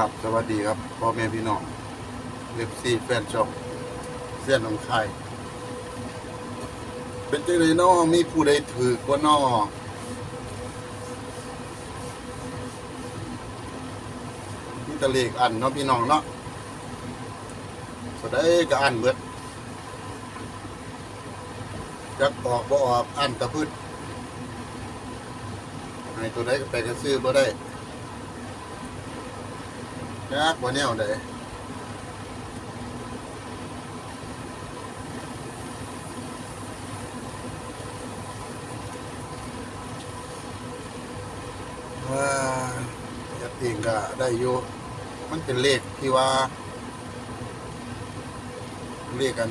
ครับ สวัสดีครับพ่อแม่พี่น้องเล็บซีแฟนช่องเส้นหนองใคายเป็นจังไดน้อมีผู้ใดถือกว่าน้อมีตะเลขอันเนาะพี่น้องเนาะก็ได้ก็อันเบิดจักออกบ่ออกอันตะพืชให้ตัวใดก็ไปก็ซื้อบ่ได้ ยากกว่าแนวใดว่าเฮ็ดเองก็ได้อยู่มันเป็นเลขที่ว่า เลขกัน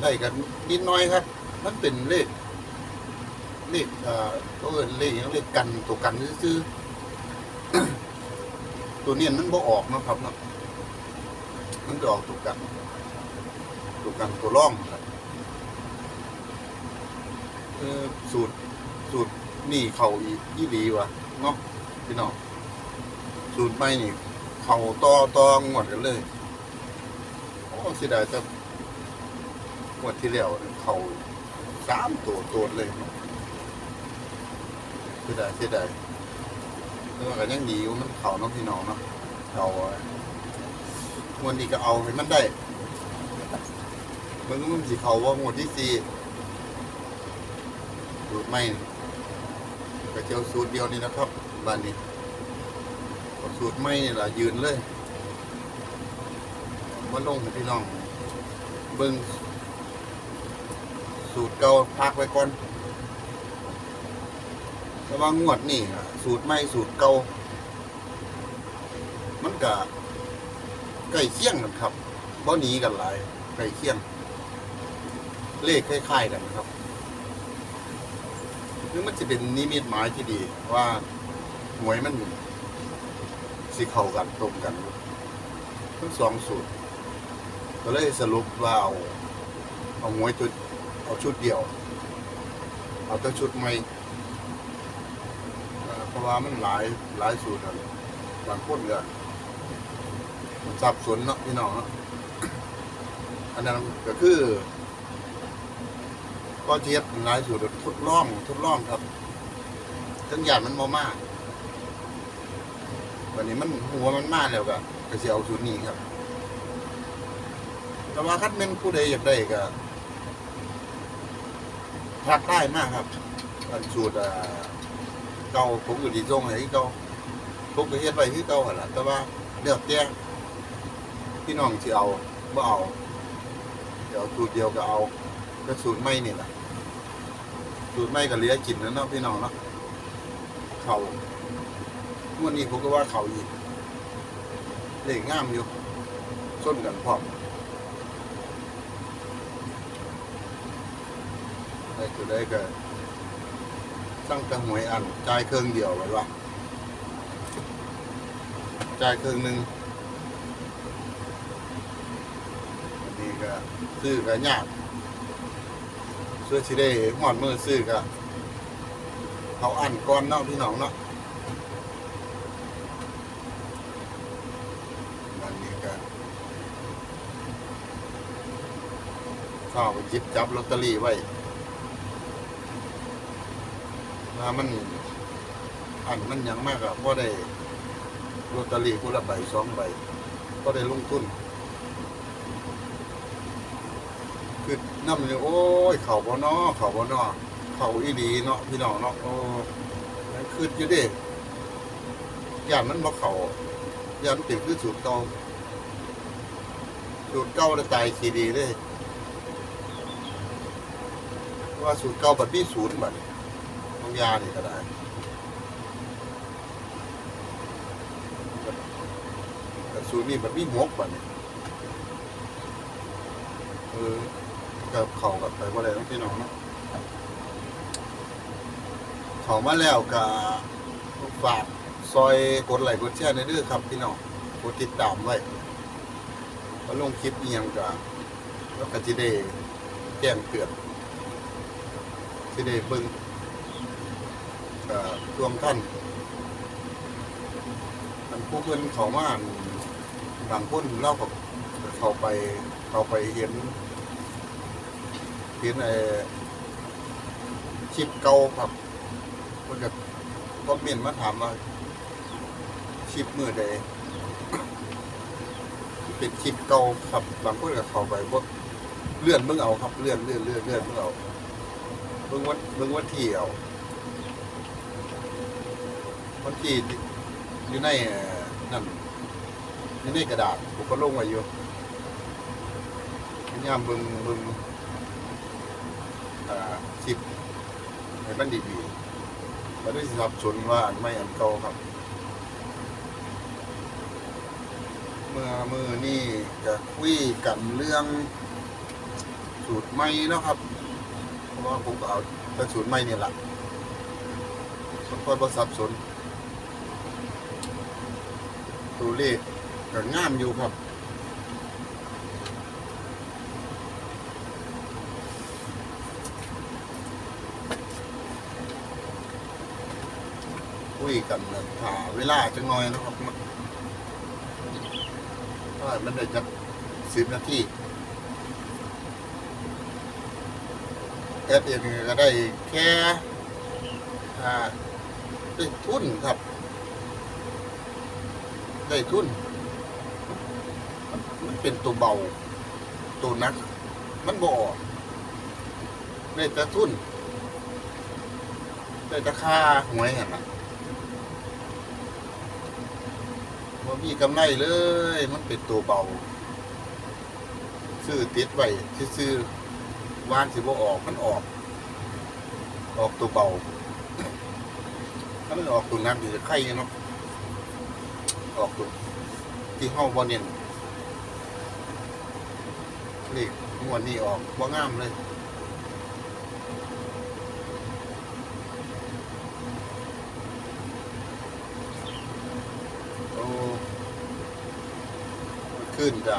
ได้กันนิดน้อยครับ มันเป็นเลข เลขเอ่อตัวเลขอย่างเลขกันตัวกันซื้อ ตัวเนียนมันบ่ออกนะครับเนาะมันจะออกตัวกันตัวกันตัวร่องครับเออสูตรสูตรนี่เข่าอีกยี่ดีวะเนาะพี่น้องสูตรใหม่นี่ เข่าต่อต่องวดกันเลยโอ้เสียดายจะงวดที่แล้วเข่าสามตัวตัวเลยเนาะเสียดายเสียดาย เออก็ยังดีอยู่มันเขาน้องพี่น้องเนาะเขาวันนี้ก็เอาให้มันได้ มันก็มันสิเขาว่าหมวดที่สี่สูตรไม่ก็เจียวสูตรเดียวนี่นะครับบ้านนี้สูตรไม่นี่แหละยืนเลยมันลงให้พี่น้องเบิ่งสูตรเก่าพักไว้ก่อน แต่ว่างวดนี่สูตรใหม่สูตรเก่ามันก็ใกล้เคียงกันครับบ่หนีกันหลายใกล้เคียง เลขคล้ายๆกันครับนี่มันจะเป็นนิมิตหมายที่ดี ว่าหวยมันสิเข้ากันตรงกัน ทั้งสองสูตร ก็เลยสรุปว่าเอาเอาหวยชุดเอาชุดเดียว เอาแต่ชุดใหม่ เพราะว่ามันหลายหลายสูตรอะบางคนก็มันสับสนเนาะพี่น้องเนาะอันนั้นก็คือ ก็เทียบหลายสูตรทดลองทดลองครับทั้งอย่างมันมามากวันนี้มันหัวมันมากแล้วก็ก็จะเอาสูตรนี้ครับ แต่ว่าคัดเม่นผู้ใดอยากได้ก็ทักได้มากครับสูตรอ่า เก่าผมอยู่ดีทรงไหนเก่าผมก็เฮ็ดไว้คือเก่าหั่นล่ะแต่ว่าเลือกแต่พี่น้องสิเอาบ่เอาเดี๋ยวสูตรเดียวก็เอาก็สูตรใหม่นี่ล่ะสูตรใหม่ก็เหลือกินแล้วเนาะพี่น้องเนาะเขาวดนี้ผมก็ว่าเขาอีกเลขงามอยู่ส้นกันพร้อมได้ตัวได้ก็ ตั้งแต่หวยอันจ่ายเครื่องเดียวไว้ว่าจ่ายเครื่องหนึ่งนนี้ก็ซื้อก็ยากซื้อสิได้หอดมือซื้อก็เขาอันก่อนเนาะพี่น้องเนาะอันนี้ก็ข้าวไปจิบจับลอตเตอรี่ไว้ามันอันมันยังมากอะพอได้ลอตเตอรี่ผู้ละใบสองใบก็ได้ลงทุนคือน้ำเลยโอ้ยเข่าบ่นอเข่าบ่นอเข่าอีดีเนาะพี่น้องเนาะโอ้ยคืออยู่ดิย่านมันบ่เข่าย่านมันติดคือสูตรเก่าสูตรเก่าแล้วตายขีดีเลยว่าสูตรเก่าบัดมีศูนย์บัดข องยานี่ก็ได้แต่สูตรนี้มันมีหกบัดนี่เออกับเขากับไปว่าอะไรต้องพี่น้องเนาะเขามาแล้วกับฝากซอยกดไลค์กดแชร์ในเรื่องครับพี่น้องกดติดตามไว้ก็ลงคลิปเอียงกับแล้วก็จะได้แจ้งเตือนจะได้เบิ่ง เอ่อรวมท่านมันผู้เพื่อนเขามาบางคนเล่ากับเขาไปเขาไปเห็นเห็นไอ้คลิปเก่าครับเพิ่นก็คอมเมนต์มาถามว่าคลิปมือใดเป็นคลิปเก่าครับบางคนก็เขาไปพวกเลื่อนเบิ่งเอาครับเลื่อนเลื่อนเลื่อนเลื่อนเบิ่งเอาเบิ่งวันเบิ่งวันที่เอา วันที่อยู่ในนั่นอยู่ในกระดาษผมก็ลงไว้อยู่พยายามบิ่งเบิ่งอ่าคลิปให้มันดีๆไม่ได้สับสนว่าอันไม่อันเก่าครับ เมื่อมือนี่จะคุยกันเรื่องสูตรใหม่เนาะครับ เพราะว่าผมก็เอาแต่สูตรใหม่เนี่ยแหละมันค่อยบ่สับสน ตัวเลขก็งามอยู่ครับคุยกันนะหาเวลาจังหน่อยนะครับถ้ามันได้จะสิบนาทีแอดเองก็ได้แค่อ่าได้ทุนครับ ได้ทุน มันเป็นตัวเบา ตัวนัก มันบ่อได้แต่ทุนได้แต่ค่าหวยเห็นไหมว่มีกำไรเลย มันเป็นตัวเบา ซื้อติดไว้ซื้อวานสิบ่ออกมันออก ออกตัวเบา ถ้ามันออกตัวนักดีจะไข่เนาะ ออกตัวที่ห้องบอเนียนเลขงวดนี้ออกบ่งามเลยโอ้ขึ้นจะ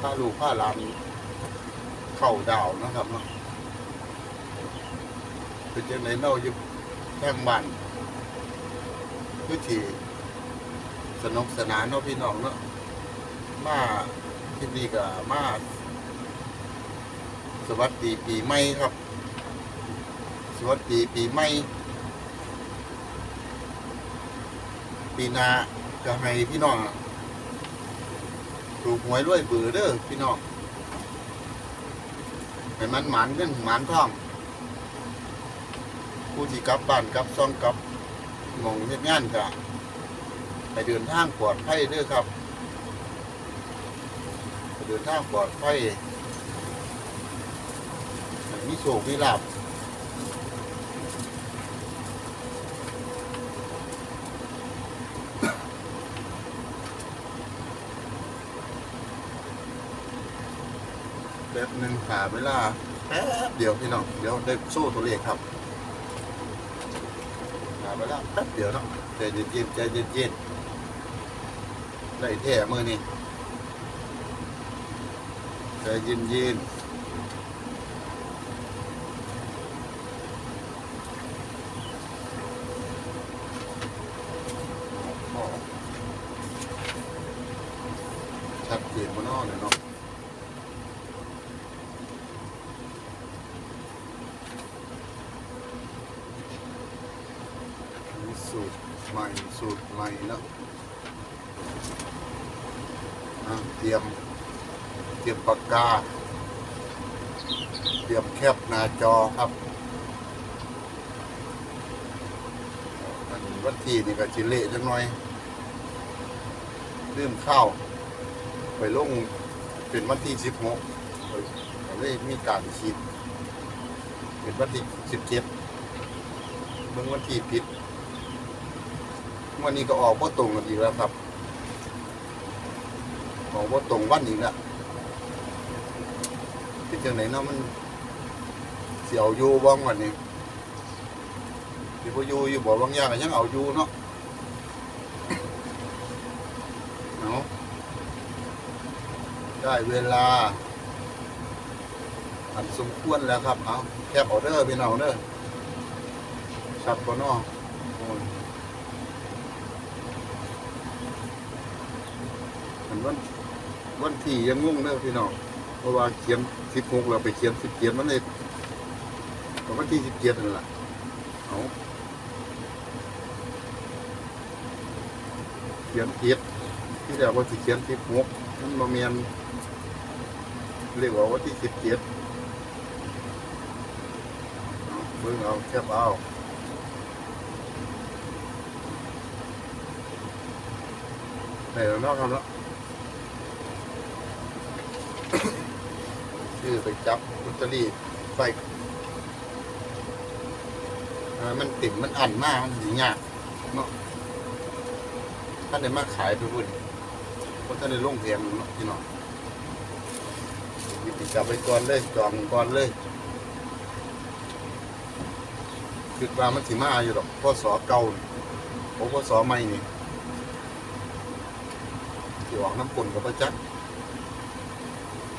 ผ้าลูกผ้าลานเข้าดาวนะครับเนาะเป็นจังไหนเนาอยู่แท่งบ้าน คือทีสนุกสนานเนาะพี่น้องเนาะมาที่นี่ก็มาสวัสดีปีใหม่ครับ สวัสดีปีใหม่ ปีหนาก็ให้พี่น้องถูกหวยรวยเบื่อเด้อพี่น้องให้มันหมานเงินหมานทองผู้ที่กลับบ้านกลับซ่องกลับ มองเฮ็ดงานกะไปเดินทางปลอดภัยเด้อครับไปเดินทางปลอดภัยมีโชคมีลาบแบบหนึ่งหาเวลาแป๊บเดียวพี่น้อง เดี๋ยวได้โซ่ตัวเลขครับ หาเวลาแป๊บเดียวเนาะใจเย็นๆใจเย็นๆได้แท้มือนี่ใจเย็นๆอ๋อชัดเจนบนนอกเลยเนาะนี่สูตร ใหม่สูตรใหม่แล้วเตรียมเตรียมปากกา เตรียมแคปหน้าจอครับอันวันที่นี่ก็ชิเละจังหน่อยลืมข้าวไปลงเป็นวันที่สิบหกก็เลยมีการฉีดเป็นวันที่สิบเจ็ดเมื่อวันที่ผิด วันนี้ก็ออกว่าตรงกันอีกแล้วครับออกว่าตรงวันอีกแล้วเป็นจังไหนเนาะมันเสียวอยู่บ้างวันนี้ที่พออยู่อยู่บ่บางอย่างก็ยังเอาอยู่เนาะเนาะได้เวลาอันสมควรแล้วครับ เอาแคบออเดอร์พี่น้องเด้อชัดบ่เนาะโอ้ย วันวันที่ยังงงเด้อพี่น้องเพราะว่าเขียนสิบหกเราไปเขียนสิบเขียนมันเลยวันที่สิบเจ็ดนั่นแหละเอาเขียนผิดที่แรกว่าสิเขียนสิบหกมันมาเมียนเรียกว่าวันที่สิบเจ็ดเบิ่งเอาแคบเอาไหนแล้วเนอกครับแล้ว ชื่อไปจับลอตเตอรี่ไปมันติ่มมันอันมากมันยากเนาะท่านได้มาขายไปพุ่นเพราะท่านได้ลงแพงเนาะพี่น้องหยิบจับไปก่อนเลยจองก่อนเลยคิดว่ามันสิมาอยู่หรอกพ่อสอเก่านี่โอ้พ่อสอใหม่นี่ที่ออกน้ำปุ่นกับพระจักร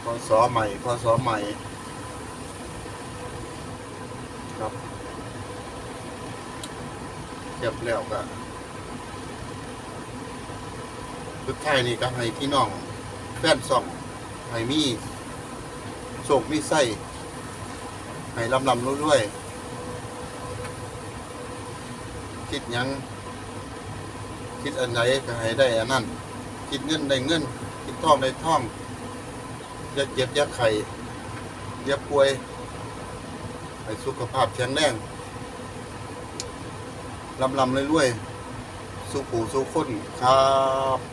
พศใหม่พศใหม่ครับเรียบแล้วก็สุดท้ายนี่ก็ให้พี่น้องแฟนส่องให้มีโชคมีไส้ให้ลำลำรู้ด้วย คิดยัง คิดอันไหนก็ให้ได้อันนั้น คิดเงินได้เงิน คิดทองได้ทอง อย่าเจ็บอย่าไข่อย่าป่วย ให้สุขภาพแข็งแรงลำลำเรื่อยๆ สู้ผู้สู้คนครับ